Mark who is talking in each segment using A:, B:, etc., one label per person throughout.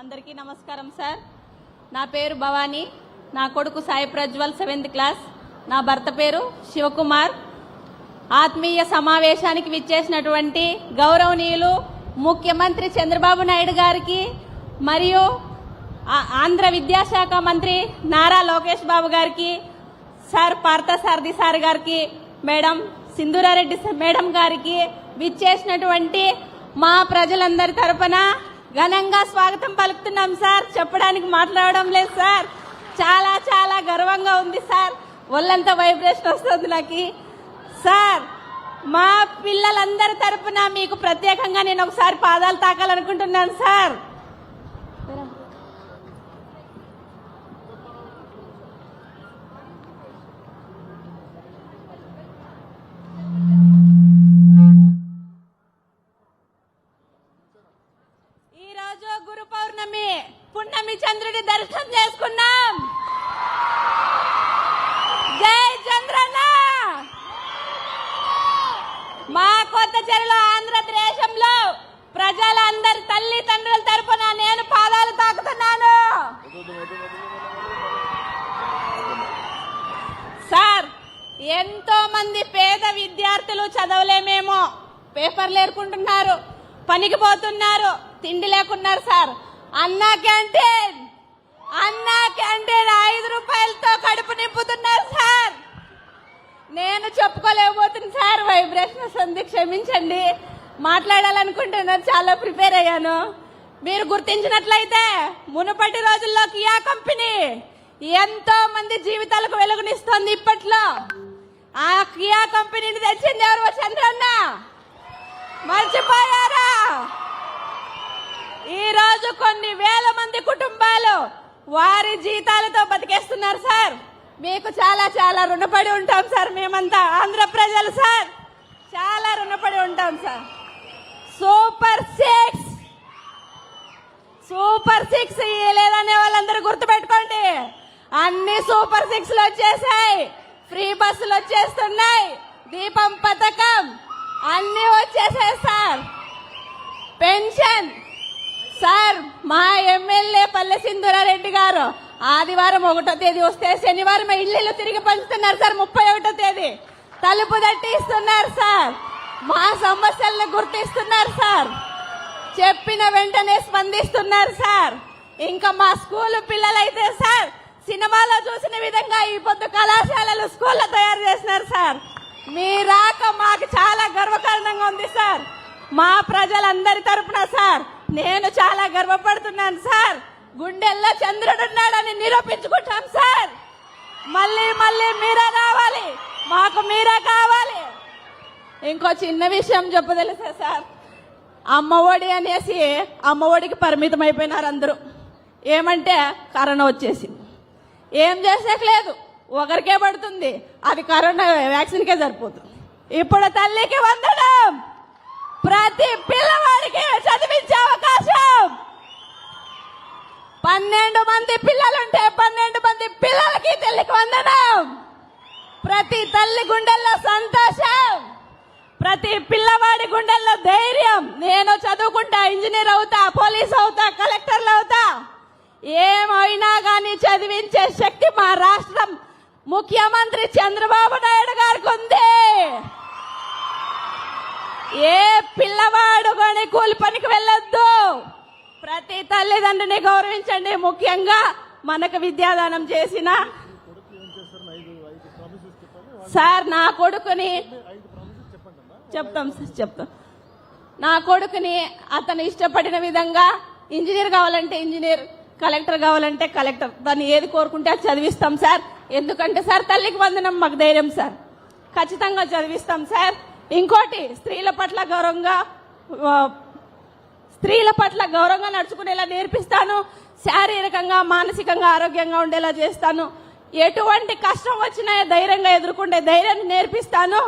A: అందరికీ నమస్కారం సార్. నా పేరు భవానీ. నా కొడుకు సాయి ప్రజ్వల్ సెవెంత్ క్లాస్ నా భర్త పేరు శివకుమార్. ఆత్మీయ సమావేశానికి విచ్చేసినటువంటి గౌరవనీయులు ముఖ్యమంత్రి చంద్రబాబు నాయుడు గారికి మరియు ఆంధ్ర విద్యాశాఖ మంత్రి నారా లోకేష్ బాబు గారికి సార్ పార్థసారథి సార్ గారికి మేడం సింధూరారెడ్డి మేడం గారికి విచ్చేసినటువంటి మా ప్రజలందరి తరపున ఘనంగా స్వాగతం పలుకుతున్నాం సార్. చెప్పడానికి మాట్లాడడం లేదు సార్. చాలా చాలా గర్వంగా ఉంది సార్. ఒళ్ళంతా వైబ్రేషన్ వస్తుంది నాకు. సార్ మా పిల్లలందరి తరపున మీకు ప్రత్యేకంగా నేను ఒకసారి పాదాలు తాకాలనుకుంటున్నాను సార్. గురు పౌర్ణమి పున్నమి చంద్రుడి దర్శనం చేసుకున్నాం. జై చంద్రన్న! మా కొత్త చెరువులో ఆంధ్రదేశంలో ప్రజలందరి తల్లిదండ్రుల తరపున నేను పాదాలు తాకుతున్నాను. సార్ ఎంతో మంది పేద విద్యార్థులు చదవలేమేమో. పేపర్లు ఏరుకుంటున్నారు పనికి పోతున్నారు. తిండి లేకున్నారు sir. Anna canteen. Anna canteen ఐదు రూపాయలతో కడుపు నింపుతున్నారు సార్. నేను చెప్పుకోలేకపోతుంది సార్. వైబ్రేషన్స్ ఉంది క్షమించండి. మాట్లాడాలనుకుంటున్నారు చాలా ప్రిపేర్ అయ్యాను. మీరు గుర్తించినట్లయితే మునుపటి రోజుల్లో కియా కంపెనీ ఎంతో మంది జీవితాలకు వెలుగునిస్తోంది ఇప్పట్లో. ఆ కియా కంపెనీని తెచ్చింది ఎవరు చంద్రన్న మర్చిపోయారా? ఈ రోజు కొన్ని వేల మంది కుటుంబాలు వారి జీతాలతో బతికేస్తున్నారు సార్. మీకు చాలా చాలా రుణపడి ఉంటాం సార్. మేమంతా ఆంధ్ర ప్రజలు సార్. చాలా రుణపడి ఉంటాం sir. Super six! Super six లేదనే వాళ్ళందరూ గుర్తుపెట్టుకోండి. అన్ని సూపర్ సిక్స్లు వచ్చేసాయి. ఫ్రీ బస్సులు వచ్చేస్తున్నాయి. దీపం పథకం అన్ని వచ్చేసాయి సార్. పెన్షన్! సార్ మా ఎమ్మెల్యే పల్లె సింధురారెడ్డి గారు ఆదివారం ఒకటో తేదీ వస్తే శనివారం ఇళ్ళు తిరిగి పంచుతున్నారు సార్ ముప్పై ఒకటో తేదీ. తలుపు దట్టిస్తున్నారు సార్. మా సమస్యలను గుర్తిస్తున్నారు సార్. చెప్పిన వెంటనే స్పందిస్తున్నారు సార్. ఇంకా మా స్కూల్ పిల్లలైతే సార్ సినిమాలో చూసిన విధంగా ఈ పొద్దు కళాశాలలు స్కూల్లో తయారు చేసినారు సార్. మీ రాక మాకు చాలా గర్వకారణంగా ఉంది సార్. మా ప్రజలందరి తరపున సార్ నేను చాలా గర్వపడుతున్నాను సార్. గుండెల్లో చంద్రుడు ఉన్నాడని నిరూపించుకుంటాం సార్. మళ్ళీ మళ్ళీ మీరే రావాలి. మాకు మీరే కావాలి. ఇంకో చిన్న విషయం చెప్పదలుసా సార్? అమ్మఒడి అనేసి అమ్మఒడికి పరిమితం అయిపోయినారు అందరూ. ఏమంటే కరోనా వచ్చేసింది. ఏం చేసేకలేదు ఒకరికే పడుతుంది. అది కరోనా వ్యాక్సిన్కే సరిపోతుంది ఇప్పుడు తల్లికి వందడం ప్రతి పిల్లవాడికి చదివించే అవకాశం. పన్నెండు మంది పిల్లలుంటే పన్నెండు మంది పిల్లలకి తల్లికి వందనం. ప్రతి తల్లి గుండెల్లో సంతోషం. ప్రతి పిల్లవాడి గుండెల్లో ధైర్యం. నేను చదువుకుంటా ఇంజనీర్ అవుతా పోలీస్ అవుతా కలెక్టర్లు అవుతా. ఏమైనా కానీ చదివించే శక్తి మా రాష్ట్రం ముఖ్యమంత్రి చంద్రబాబు నాయుడు గారికి ఉంది ఏ పిల్లవాడు కానీ కూలి పనికి వెళ్ళొద్దు. ప్రతి తల్లిదండ్రిని గౌరవించండి. ముఖ్యంగా మనకు విద్యాదానం చేసిన సార్ నా కొడుకుని చెప్తాం సార్ చెప్తాం. నా కొడుకుని అతను ఇష్టపడిన విధంగా ఇంజనీర్ కావాలంటే ఇంజనీర్ కలెక్టర్ కావాలంటే కలెక్టర్. దాన్ని ఏది కోరుకుంటే అది చదివిస్తాం సార్. ఎందుకంటే సార్ తల్లికి వందనం మాకు ధైర్యం సార్. ఖచ్చితంగా చదివిస్తాం సార్. ఇంకోటి స్త్రీల పట్ల గౌరవంగా స్త్రీల పట్ల గౌరవంగా నడుచుకునేలా నేర్పిస్తాను శారీరకంగా మానసికంగా ఆరోగ్యంగా ఉండేలా చేస్తాను. ఎటువంటి కష్టం వచ్చినా ధైర్యంగా ఎదుర్కొంటే ధైర్యాన్ని నేర్పిస్తాను.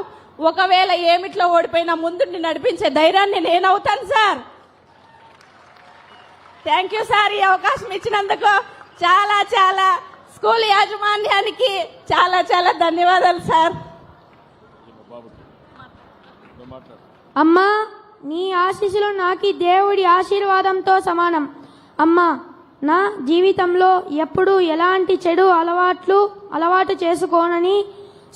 A: ఒకవేళ ఏమిట్లో ఓడిపోయినా ముందుండి నడిపించే ధైర్యాన్ని నేను అవుతాను సార్. థ్యాంక్ యూ సార్ ఈ అవకాశం ఇచ్చినందుకు. చాలా చాలా స్కూల్ యాజమాన్యానికి చాలా చాలా ధన్యవాదాలు సార్.
B: అమ్మా. నీ ఆశీస్సులు నాకు దేవుడి ఆశీర్వాదంతో సమానం. అమ్మా నా జీవితంలో ఎప్పుడూ ఎలాంటి చెడు అలవాట్లు అలవాటు చేసుకోనని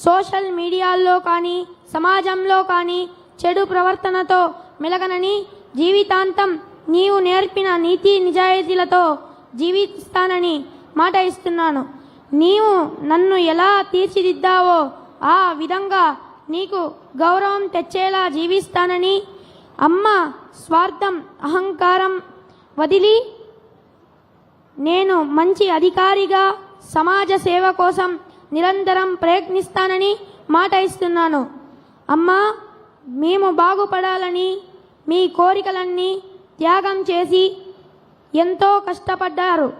B: సోషల్ మీడియాల్లో కానీ సమాజంలో కానీ చెడు ప్రవర్తనతో మెలగనని జీవితాంతం నీవు నేర్పిన నీతి నిజాయితీలతో జీవిస్తానని మాట ఇస్తున్నాను. నీవు నన్ను ఎలా తీర్చిదిద్దావో ఆ విధంగా నీకు గౌరవం తెచ్చేలా జీవిస్తానని అమ్మ స్వార్థం అహంకారం వదిలి నేను మంచి అధికారిగా సమాజ సేవ కోసం నిరంతరం ప్రయత్నిస్తానని మాట ఇస్తున్నాను. అమ్మా మేము బాగుపడాలని మీ కోరికలన్నీ త్యాగం చేసి ఎంతో కష్టపడ్డారు.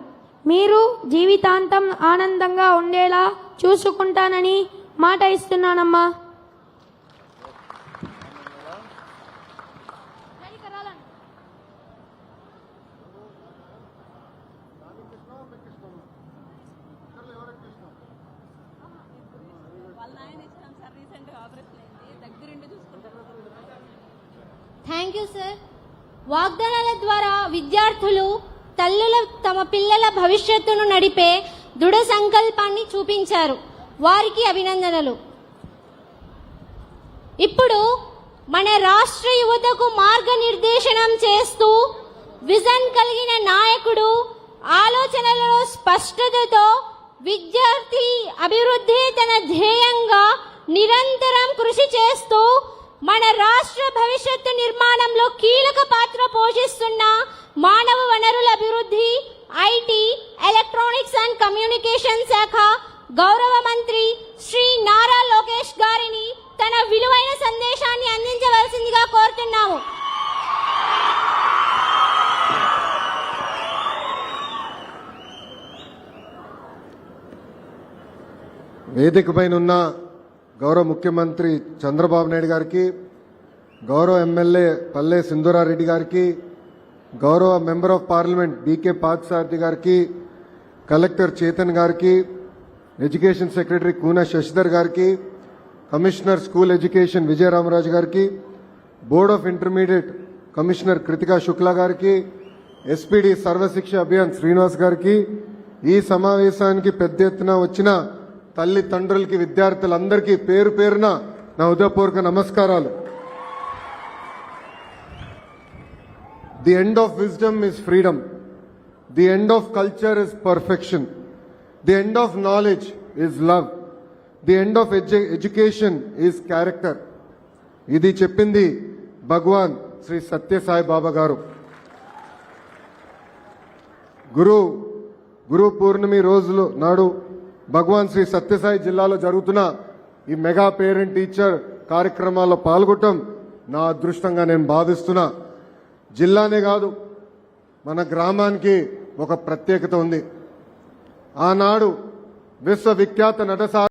B: మీరు జీవితాంతం ఆనందంగా ఉండేలా చూసుకుంటానని మాట ఇస్తున్నానమ్మా.
C: థ్యాంక్ యూ సార్ వాగ్దానాల ద్వారా విద్యార్థులు తల్లుల తమ పిల్లల భవిష్యత్తును నడిపే దృఢ సంకల్పాన్ని చూపించారు. వారికి అభినందనలు. ఇప్పుడు మన రాష్ట్ర యువతకు మార్గనిర్దేశనం చేస్తూ విజన్ కలిగిన నాయకుడు ఆలోచనలలో స్పష్టతతో విద్యార్థి అభివృద్ధి తన ధ్యేయంగా నిరంతరం కృషి చేస్తూ మన రాష్ట్ర భవిష్యత్తు నిర్మాణంలో కీలక పాత్ర పోషిస్తున్న మానవ వనరుల అభివృద్ధి ఐటీ ఎలక్ట్రానిక్స్ అండ్ కమ్యూనికేషన్ శాఖ గౌరవ మంత్రి శ్రీ నారా లోకేష్ గారిని తన విలువైన సందేశాన్ని అందించవలసిందిగా కోరుతున్నాము.
D: వేదిక పైన ఉన్న గౌరవ ముఖ్యమంత్రి చంద్రబాబు నాయుడు గారికి గౌరవ ఎమ్మెల్యే పల్లె సింధురారెడ్డి గారికి గౌరవ member of parliament BK Parthasarathi గారికి కలెక్టర్ చేతన్ గారికి ఎడ్యుకేషన్ సెక్రటరీ కూన శశిధర్ గారికి కమిషనర్ స్కూల్ ఎడ్యుకేషన్ విజయరామరాజు గారికి board of intermediate commissioner Kritika Shukla గారికి ఎస్పీడి సర్వశిక్ష అభియాన్ శ్రీనివాస్ గారికి ఈ సమావేశానికి పెద్ద ఎత్తున వచ్చిన తల్లిదండ్రులకి విద్యార్థులందరికీ పేరు పేరున నా ఉదయపూర్వక నమస్కారాలు. The end of wisdom is freedom the end of culture is perfection the end of knowledge is love the end of education is character ఇది చెప్పింది భగవాన్ శ్రీ సత్యసాయి బాబా గారు. గురు గురు పూర్ణమి రోజులు నాడు భగవాన్ శ్రీ సత్యసాయి జిల్లాలో జరుగుతున్న ఈ మెగా పేరెంట్ టీచర్ కార్యక్రమాల్లో పాల్గొనటం నా అదృష్టంగా నేను భావిస్తున్నా. జిల్లానే కాదు మన గ్రామానికి ఒక ప్రత్యేకత ఉంది. ఆనాడు విశ్వవిఖ్యాత నటసా